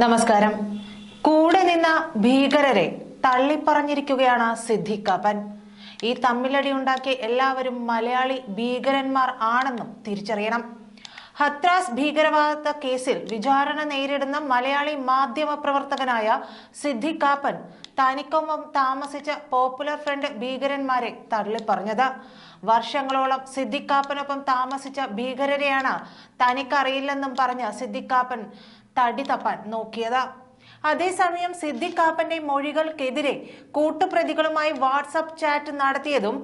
നമസ്കാരം. കൂടെ നിന്ന ഭീകരരെ തള്ളിപ്പറഞ്ഞിരിക്കുകയാണ് സിദ്ദിഖാപ്പൻ ഈ തമ്മിലടി ഉണ്ടാക്കിയ എല്ലാവരും മലയാളി ഭീകരന്മാർ ആണെന്നും തിരിച്ചറിയണം. ഹത്രാസ് ഭീകരവാദ കേസിൽ വിചാരണ നേരിടുന്ന മലയാളി മാധ്യമ പ്രവർത്തകനായ സിദ്ധി കാപ്പൻ തനിക്കൊപ്പം താമസിച്ച പോപ്പുലർ ഫ്രണ്ട് ഭീകരന്മാരെ തള്ളിപ്പറഞ്ഞത്. വർഷങ്ങളോളം സിദ്ദിഖാപ്പനൊപ്പം താമസിച്ച ഭീകരരെയാണ് തനിക്കറിയില്ലെന്നും പറഞ്ഞ് സിദ്ദിഖാപ്പൻ തടി തപ്പാൻ നോക്കിയത്. അതേസമയം സിദ്ദിഖാപ്പന്റെ മൊഴികൾക്കെതിരെ കൂട്ടുപ്രതികളുമായി വാട്സപ്പ് ചാറ്റ് നടത്തിയതും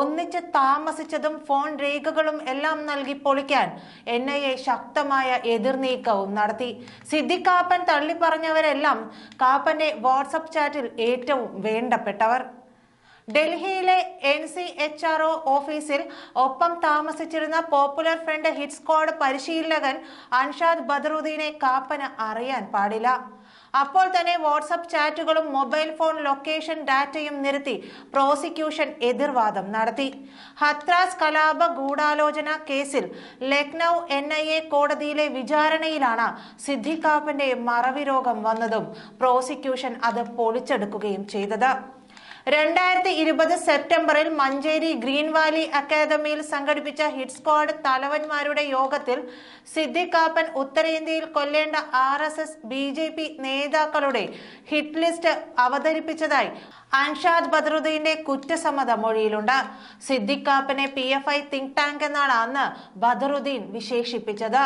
ഒന്നിച്ച് താമസിച്ചതും ഫോൺ രേഖകളും എല്ലാം നൽകി പൊളിക്കാൻ എൻ ഐ എ ശക്തമായ എതിർനീക്കവും നടത്തി. സിദ്ദിഖാപ്പൻ തള്ളിപ്പറഞ്ഞവരെല്ലാം കാപ്പന്റെ വാട്സപ്പ് ചാറ്റിൽ ഏറ്റവും വേണ്ടപ്പെട്ടവർ. ഡൽഹിയിലെ N C H R O ഓഫീസിൽ ഒപ്പം താമസിച്ചിരുന്ന പോപ്പുലർ ഫ്രണ്ട് ഹിറ്റ് സ്ക്വാഡ് പരിശീലകൻ അൻഷാദ് ബദറുദ്ദീനെ കാപ്പന് അറിയാൻ പാടില്ല. അപ്പോൾ തന്നെ വാട്സപ്പ് ചാറ്റുകളും മൊബൈൽ ഫോൺ ലൊക്കേഷൻ ഡാറ്റയും നിരത്തി പ്രോസിക്യൂഷൻ എതിർവാദം നടത്തി. ഹത്രാസ് കലാപ ഗൂഢാലോചന കേസിൽ ലക്നൗ എൻ ഐ എ കോടതിയിലെ വിചാരണയിലാണ് സിദ്ദിഖാപ്പന്റെ മറവി രോഗം വന്നതും പ്രോസിക്യൂഷൻ അത് പൊളിച്ചെടുക്കുകയും ചെയ്തത്. രണ്ടായിരത്തി ഇരുപത് സെപ്റ്റംബറിൽ മഞ്ചേരി ഗ്രീൻ വാലി അക്കാദമിയിൽ സംഘടിപ്പിച്ച ഹിറ്റ് സ്ക്വാഡ് തലവന്മാരുടെ യോഗത്തിൽ സിദ്ദിഖാപ്പൻ ഉത്തരേന്ത്യയിൽ കൊല്ലേണ്ട R S S B J P നേതാക്കളുടെ ഹിറ്റ് ലിസ്റ്റ് അവതരിപ്പിച്ചതായി അൻഷാദ് ബദറുദ്ദീന്റെ കുറ്റസമ്മത മൊഴിയിലുണ്ട്. സിദ്ദിഖാപ്പനെ P F I think tank എന്നാണ് അന്ന് ബദറുദ്ദീൻ വിശേഷിപ്പിച്ചത്.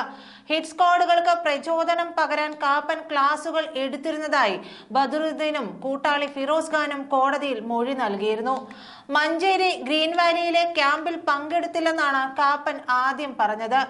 ഹിറ്റ് സ്ക്വാഡുകൾക്ക് പ്രചോദനം പകരാൻ കാപ്പൻ ക്ലാസുകൾ എടുത്തിരുന്നതായി ബദറുദ്ദീനും കൂട്ടാളി ഫിറോസ് ഖാനും കോടതിയിൽ മൊഴി നൽകിയിരുന്നു. മഞ്ചേരി ഗ്രീൻ വാലിയിലെ ക്യാമ്പിൽ പങ്കെടുത്തില്ലെന്നാണ് കാപ്പൻ ആദ്യം പറഞ്ഞത്.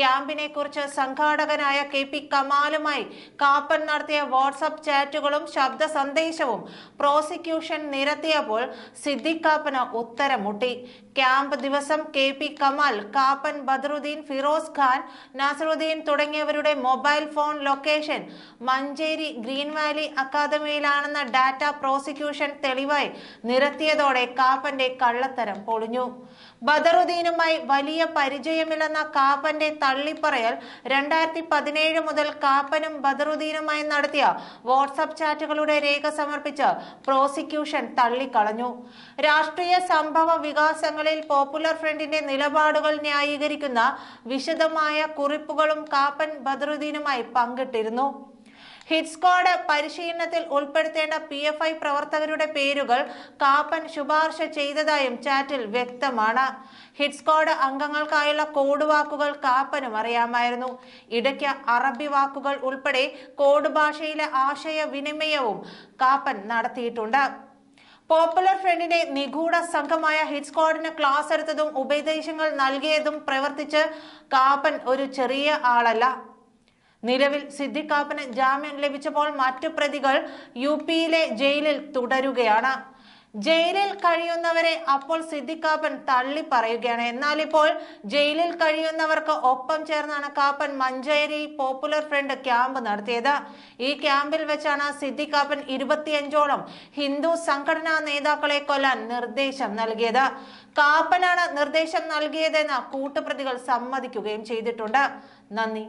ക്യാമ്പിനെ കുറിച്ച് സംഘാടകനായ കെ പി കമാലുമായി കാപ്പൻ നടത്തിയ വാട്സപ്പ് ചാറ്റുകളും ശബ്ദ സന്ദേശവും പ്രോസിക്യൂഷൻ നിരത്തിയപ്പോൾ സിദ്ദിഖ് കാപ്പന് ഉത്തരം മുട്ടി ക്യാമ്പ് ദിവസം കെ പി കമാൽ കാപ്പൻ ബദറുദ്ദീൻ ഫിറോസ് ഖാൻ നാസറുദ്ദീൻ തുടങ്ങിയവരുടെ mobile phone location Manjeri green valley അക്കാദമിയിലാണെന്ന data prosecution തെളിവായി നിരത്തിയതോടെ കാപ്പന്റെ കള്ളത്തരം പൊളിഞ്ഞു. ബദറുദ്ദീനുമായി വലിയ പരിചയമില്ലെന്ന കാപ്പന്റെ തള്ളിപ്പറയൽ രണ്ടായിരത്തി പതിനേഴ് മുതൽ കാപ്പനും ബദറുദ്ദീനുമായി നടത്തിയ വാട്സപ്പ് ചാറ്റുകളുടെ രേഖ സമർപ്പിച്ച് പ്രോസിക്യൂഷൻ തള്ളിക്കളഞ്ഞു. രാഷ്ട്രീയ സംഭവ വികാസങ്ങളിൽ പോപ്പുലർ ഫ്രണ്ടിന്റെ നിലപാടുകൾ ന്യായീകരിക്കുന്ന വിശദമായ കുറിപ്പുകളും കാപ്പൻ ബദറുദ്ദീനുമായി പങ്കിട്ടിരുന്നു. ഹിറ്റ് സ്ക്വാഡ് പരിശീലനത്തിൽ ഉൾപ്പെടുത്തേണ്ട പി എഫ് ഐ പ്രവർത്തകരുടെ പേരുകൾ കാപ്പൻ ശുപാർശ ചെയ്തതായും ചാറ്റിൽ വ്യക്തമാണ്. ഹിറ്റ് സ്ക്വാഡ് അംഗങ്ങൾക്കായുള്ള കോഡ് വാക്കുകൾ കാപ്പനും അറിയാമായിരുന്നു. ഇടയ്ക്ക് അറബി വാക്കുകൾ ഉൾപ്പെടെ കോഡ് ഭാഷയിലെ ആശയവിനിമയവും കാപ്പൻ നടത്തിയിട്ടുണ്ട്. പോപ്പുലർ ഫ്രണ്ടിന്റെ നിഗൂഢ സംഘമായ ഹിറ്റ് സ്ക്വാഡിന് ക്ലാസ് എടുത്തതും ഉപദേശങ്ങൾ നൽകിയതും പ്രവർത്തിച്ച് കാപ്പൻ ഒരു ചെറിയ ആളല്ല. നിലവിൽ സിദ്ദിഖാപ്പന് ജാമ്യം ലഭിച്ചപ്പോൾ മറ്റു പ്രതികൾ യു പിയിലെ ജയിലിൽ തുടരുകയാണ്. ജയിലിൽ കഴിയുന്നവരെ അപ്പോൾ സിദ്ദിഖാപ്പൻ തള്ളി പറയുകയാണ്. എന്നാൽ ഇപ്പോൾ ജയിലിൽ കഴിയുന്നവർക്ക് ഒപ്പം ചേർന്നാണ് Kappan Manjeri Popular Front camp നടത്തിയത്. ഈ ക്യാമ്പിൽ വെച്ചാണ് സിദ്ദിഖാപ്പൻ ഇരുപത്തിയഞ്ചോളം ഹിന്ദു സംഘടനാ നേതാക്കളെ കൊല്ലാൻ നിർദ്ദേശം നൽകിയത്. കാപ്പനാണ് നിർദ്ദേശം നൽകിയതെന്ന് കൂട്ടുപ്രതികൾ സമ്മതിക്കുകയും ചെയ്തിട്ടുണ്ട്. നന്ദി.